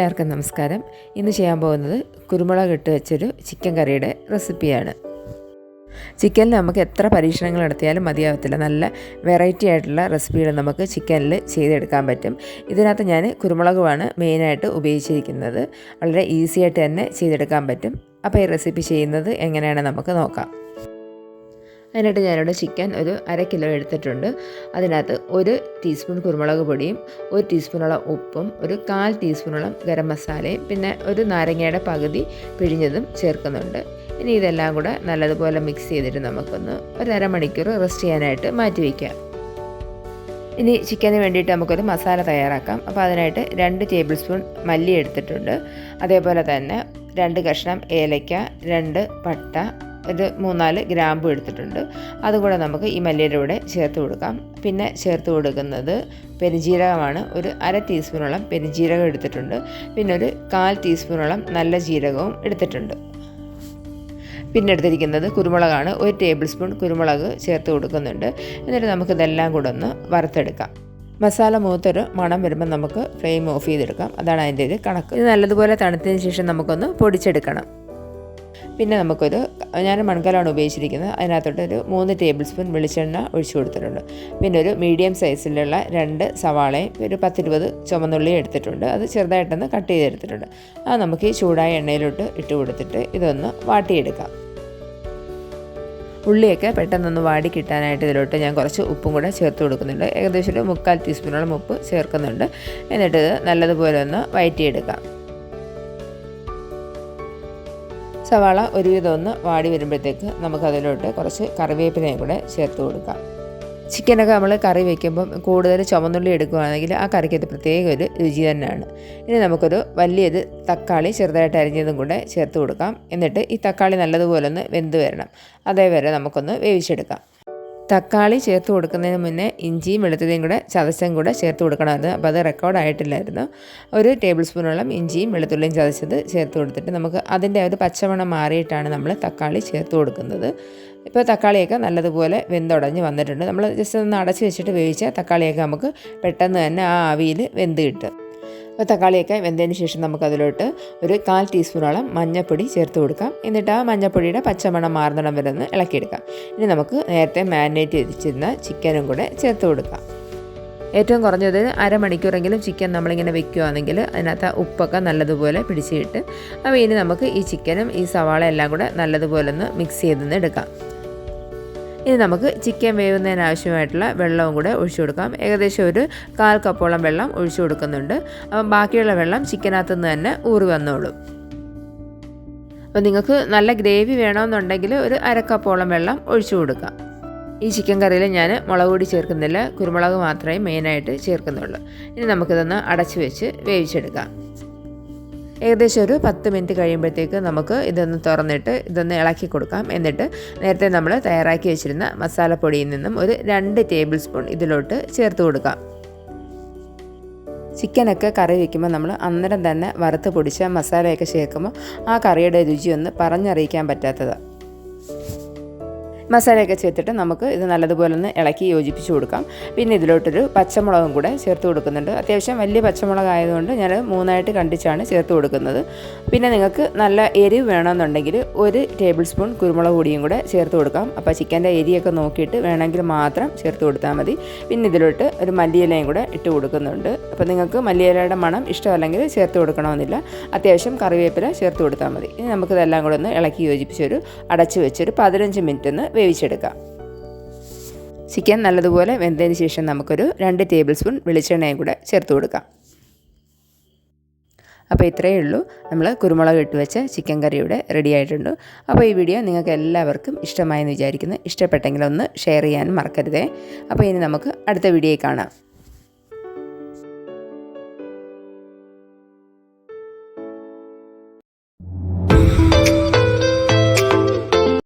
എല്ലാവർക്കും നമസ്കാരം. ഇന്ന് ചെയ്യാൻ പോകുന്നത് കുരുമുളക് ഇട്ട് വെച്ചൊരു ചിക്കൻ കറിയുടെ റെസിപ്പിയാണ് ചിക്കനിൽ നമുക്ക് എത്ര പരീക്ഷണങ്ങൾ നടത്തിയാലും മതിയാവത്തില്ല. നല്ല വെറൈറ്റി ആയിട്ടുള്ള റെസിപ്പികൾ നമുക്ക് ചിക്കനിൽ ചെയ്തെടുക്കാൻ പറ്റും. ഇതിനകത്ത് ഞാൻ കുരുമുളകുമാണ് മെയിനായിട്ട് ഉപയോഗിച്ചിരിക്കുന്നത്. വളരെ ഈസി ആയിട്ട് തന്നെ ചെയ്തെടുക്കാൻ പറ്റും. അപ്പോൾ ഈ റെസിപ്പി ചെയ്യുന്നത് എങ്ങനെയാണ് നമുക്ക് നോക്കാം. അതിനായിട്ട് ഞാനിവിടെ ചിക്കൻ ഒരു അര കിലോ എടുത്തിട്ടുണ്ട്. അതിനകത്ത് ഒരു ടീസ്പൂൺ കുരുമുളക് പൊടിയും ഒരു ടീസ്പൂണോളം ഉപ്പും ഒരു കാൽ ടീസ്പൂണോളം ഗരം മസാലയും പിന്നെ ഒരു നാരങ്ങയുടെ പകുതി പിഴിഞ്ഞതും ചേർക്കുന്നുണ്ട്. ഇനി ഇതെല്ലാം കൂടെ നല്ലതുപോലെ മിക്സ് ചെയ്തിട്ട് നമുക്കൊന്ന് ഒരു അരമണിക്കൂർ റെസ്റ്റ് ചെയ്യാനായിട്ട് മാറ്റി വയ്ക്കാം ഇനി ചിക്കന് വേണ്ടിയിട്ട് നമുക്കൊരു മസാല തയ്യാറാക്കാം. അപ്പോൾ അതിനായിട്ട് രണ്ട് ടേബിൾ സ്പൂൺ മല്ലി എടുത്തിട്ടുണ്ട്. അതേപോലെ തന്നെ രണ്ട് കഷ്ണം ഏലയ്ക്ക രണ്ട് പട്ട ഒരു മൂന്നാൽ ഗ്രാമ്പു എടുത്തിട്ടുണ്ട്. അതുകൂടെ നമുക്ക് ഈ മല്ലിയുടെ കൂടെ ചേർത്ത് കൊടുക്കാം. പിന്നെ ചേർത്ത് കൊടുക്കുന്നത് പെരുജീരകമാണ്. ഒരു അര ടീസ്പൂണോളം പെരുജീരകം എടുത്തിട്ടുണ്ട്. പിന്നെ ഒരു കാൽ ടീസ്പൂണോളം നല്ല ജീരകവും എടുത്തിട്ടുണ്ട്. പിന്നെ എടുത്തിരിക്കുന്നത് കുരുമുളകാണ്. ഒരു ടേബിൾ സ്പൂൺ കുരുമുളക് ചേർത്ത് കൊടുക്കുന്നുണ്ട്. എന്നിട്ട് നമുക്കിതെല്ലാം കൂടെ ഒന്ന് വറുത്തെടുക്കാം. മസാല മൂത്തൊരു മണം വരുമ്പോൾ നമുക്ക് ഫ്ലെയിം ഓഫ് ചെയ്തെടുക്കാം. അതാണ് അതിന്റെ ഒരു കണക്ക്. ഇത് നല്ലതുപോലെ തണുത്തതിന് ശേഷം നമുക്കൊന്ന് പൊടിച്ചെടുക്കണം. പിന്നെ നമുക്കൊരു ഞാൻ മൺകലാണ് ഉപയോഗിച്ചിരിക്കുന്നത്. അതിനകത്തോട്ട് ഒരു മൂന്ന് ടേബിൾ സ്പൂൺ വെളിച്ചെണ്ണ ഒഴിച്ചു കൊടുത്തിട്ടുണ്ട്. പിന്നെ ഒരു മീഡിയം സൈസിലുള്ള രണ്ട് സവാളയും ഒരു പത്തിരുപത് ചുമന്നുള്ളി എടുത്തിട്ടുണ്ട്. അത് ചെറുതായിട്ടൊന്ന് കട്ട് ചെയ്തെടുത്തിട്ടുണ്ട്. അത് നമുക്ക് ഈ ചൂടായ എണ്ണയിലോട്ട് ഇട്ട് കൊടുത്തിട്ട് ഇതൊന്ന് വാട്ടിയെടുക്കാം. ഉള്ളിയൊക്കെ പെട്ടെന്നൊന്ന് വാടി കിട്ടാനായിട്ട് ഇതിലോട്ട് ഞാൻ കുറച്ച് ഉപ്പും കൂടെ ചേർത്ത് കൊടുക്കുന്നുണ്ട്. ഏകദേശം ഒരു മുക്കാൽ ടീസ്പൂണോളം ഉപ്പ് ചേർക്കുന്നുണ്ട്. എന്നിട്ട് ഇത് നല്ലതുപോലെ ഒന്ന് വയറ്റിയെടുക്കാം. സവാള ഒരുവിധം ഒന്ന് വാടി വരുമ്പോഴത്തേക്ക് നമുക്കതിലോട്ട് കുറച്ച് കറിവേപ്പിലയും കൂടെ ചേർത്ത് കൊടുക്കാം. ചിക്കനൊക്കെ നമ്മൾ കറി വയ്ക്കുമ്പം കൂടുതൽ ചുമന്നുള്ളി എടുക്കുകയാണെങ്കിൽ ആ കറിക്ക് അത് പ്രത്യേക ഒരു രുചി തന്നെയാണ്. ഇനി നമുക്കൊരു വലിയത് തക്കാളി ചെറുതായിട്ട് അരിഞ്ഞതും കൂടെ ചേർത്ത് കൊടുക്കാം. എന്നിട്ട് ഈ തക്കാളി നല്ലതുപോലെ ഒന്ന് വെന്ത് വരണം. അതേവരെ നമുക്കൊന്ന് വേവിച്ചെടുക്കാം. തക്കാളി ചേർത്ത് കൊടുക്കുന്നതിന് മുന്നേ ഇഞ്ചിയും വെളുത്തുള്ളിയും കൂടെ ചതച്ചും കൂടെ ചേർത്ത് കൊടുക്കണമായിരുന്നു. അപ്പോൾ അത് റെക്കോർഡായിട്ടില്ലായിരുന്നു ഒരു ടേബിൾ സ്പൂണോളം ഇഞ്ചിയും വെളുത്തുള്ളിയും ചതച്ചത് ചേർത്ത് കൊടുത്തിട്ട് നമുക്ക് അതിന്റെ ഒരു പച്ചമണം മാറിയിട്ടാണ് നമ്മൾ തക്കാളി ചേർത്ത് കൊടുക്കുന്നത്. ഇപ്പോൾ തക്കാളിയൊക്കെ നല്ലതുപോലെ വെന്തുടഞ്ഞ് വന്നിട്ടുണ്ട്. നമ്മൾ ജസ്റ്റ് ഒന്ന് അടച്ച് വെച്ചിട്ട് വേവിച്ചാൽ തക്കാളിയൊക്കെ നമുക്ക് പെട്ടെന്ന് തന്നെ ആ ആവിയിൽ വെന്ത് കിട്ടും. അപ്പോൾ തക്കാളിയൊക്കെ വെന്തതിന് ശേഷം നമുക്കതിലോട്ട് ഒരു കാൽ ടീസ്പൂണോളം മഞ്ഞപ്പൊടി ചേർത്ത് കൊടുക്കാം. എന്നിട്ട് ആ മഞ്ഞൾപ്പൊടിയുടെ പച്ചമണം മാറുന്നിടം വരെ ഒന്ന് ഇളക്കിയെടുക്കാം. ഇനി നമുക്ക് നേരത്തെ മാരിനേറ്റ് ചെയ്തിരുന്ന ചിക്കനും കൂടെ ചേർത്ത് കൊടുക്കാം. ഏറ്റവും കുറഞ്ഞത് അരമണിക്കൂറെങ്കിലും ചിക്കൻ നമ്മളിങ്ങനെ വെക്കുകയാണെങ്കിൽ അതിനകത്ത് ഉപ്പൊക്കെ നല്ലതുപോലെ പിടിച്ചിട്ട്. അപ്പോൾ ഇനി നമുക്ക് ഈ ചിക്കനും ഈ സവാള എല്ലാം കൂടെ നല്ലതുപോലെ ഒന്ന് മിക്സ് ചെയ്തൊന്ന് എടുക്കാം. ഇനി നമുക്ക് ചിക്കൻ വേവുന്നതിന് ആവശ്യമായിട്ടുള്ള വെള്ളവും കൂടെ ഒഴിച്ചു കൊടുക്കാം. ഏകദേശം ഒരു കാൽ കപ്പോളം വെള്ളം ഒഴിച്ചു കൊടുക്കുന്നുണ്ട്. അപ്പം ബാക്കിയുള്ള വെള്ളം ചിക്കനകത്തു നിന്ന് തന്നെ ഊറി വന്നോളും. അപ്പോൾ നിങ്ങൾക്ക് നല്ല ഗ്രേവി വേണമെന്നുണ്ടെങ്കിൽ ഒരു അരക്കപ്പോളം വെള്ളം ഒഴിച്ചു കൊടുക്കാം. ഈ ചിക്കൻ കറിയിൽ ഞാൻ മുളക് പൊടി ചേർക്കുന്നില്ല. കുരുമുളക് മാത്രമേ മെയിനായിട്ട് ചേർക്കുന്നുള്ളൂ. ഇനി നമുക്കിതൊന്ന് അടച്ചു വെച്ച് വേവിച്ചെടുക്കാം. ഏകദേശം ഒരു പത്ത് മിനിറ്റ് കഴിയുമ്പോഴത്തേക്ക് നമുക്ക് ഇതൊന്ന് തുറന്നിട്ട് ഇതൊന്ന് ഇളക്കി കൊടുക്കാം. എന്നിട്ട് നേരത്തെ നമ്മൾ തയ്യാറാക്കി വെച്ചിരുന്ന മസാലപ്പൊടിയിൽ നിന്നും ഒരു രണ്ട് ടേബിൾ സ്പൂൺ ഇതിലോട്ട് ചേർത്ത് കൊടുക്കാം. ചിക്കനൊക്കെ കറി വയ്ക്കുമ്പോൾ നമ്മൾ അന്നേരം തന്നെ വറുത്ത് പൊടിച്ച മസാലയൊക്കെ ചേർക്കുമ്പോൾ ആ കറിയുടെ രുചിയൊന്ന് പറഞ്ഞറിയിക്കാൻ പറ്റാത്തതാണ് മസാലയൊക്കെ ചേർത്തിട്ട് നമുക്ക് ഇത് നല്ലതുപോലെ ഒന്ന് ഇളക്കി യോജിപ്പിച്ച് കൊടുക്കാം. പിന്നെ ഇതിലോട്ടൊരു പച്ചമുളകും കൂടെ ചേർത്ത് കൊടുക്കുന്നുണ്ട്. അത്യാവശ്യം വലിയ പച്ചമുളക് ആയതുകൊണ്ട് ഞാൻ മൂന്നായിട്ട് കണ്ടിച്ചാണ് ചേർത്ത് കൊടുക്കുന്നത്. പിന്നെ നിങ്ങൾക്ക് നല്ല എരിവ് വേണമെന്നുണ്ടെങ്കിൽ ഒരു ടേബിൾ സ്പൂൺ കുരുമുളക് പൊടിയും കൂടെ ചേർത്ത് കൊടുക്കാം. അപ്പോൾ ചിക്കന്റെ എരിയൊക്കെ നോക്കിയിട്ട് വേണമെങ്കിൽ മാത്രം ചേർത്ത് കൊടുത്താൽ മതി. പിന്നെ ഇതിലോട്ട് ഒരു മല്ലിയിലയും കൂടെ ഇട്ട് കൊടുക്കുന്നുണ്ട്. അപ്പോൾ നിങ്ങൾക്ക് മല്ലിയിലയുടെ മണം ഇഷ്ടമല്ലെങ്കിൽ ചേർത്ത് കൊടുക്കണമെന്നില്ല. അത്യാവശ്യം കറിവേപ്പില ചേർത്ത് കൊടുത്താൽ മതി. ഇനി നമുക്കിതെല്ലാം കൂടെ ഒന്ന് ഇളക്കി യോജിപ്പിച്ചൊരു അടച്ച് വെച്ചൊരു പതിനഞ്ച് മിനിറ്റ് ഒന്ന് വേവിച്ചെടുക്കാം ചിക്കൻ നല്ലതുപോലെ വെന്തതിന് ശേഷം നമുക്കൊരു രണ്ട് ടേബിൾ സ്പൂൺ വെളിച്ചെണ്ണയും കൂടെ ചേർത്ത് കൊടുക്കാം. അപ്പോൾ ഇത്രയേ ഉള്ളൂ. നമ്മൾ കുരുമുളക് ഇട്ട് വെച്ച ചിക്കൻ കറി ഇവിടെ റെഡി ആയിട്ടുണ്ട്. അപ്പോൾ ഈ വീഡിയോ നിങ്ങൾക്ക് എല്ലാവർക്കും ഇഷ്ടമായെന്ന് വിചാരിക്കുന്നു. ഇഷ്ടപ്പെട്ടെങ്കിൽ ഒന്ന് ഷെയർ ചെയ്യാൻ മറക്കരുതേ. അപ്പോൾ ഇനി നമുക്ക് അടുത്ത വീഡിയോയിൽ കാണാം.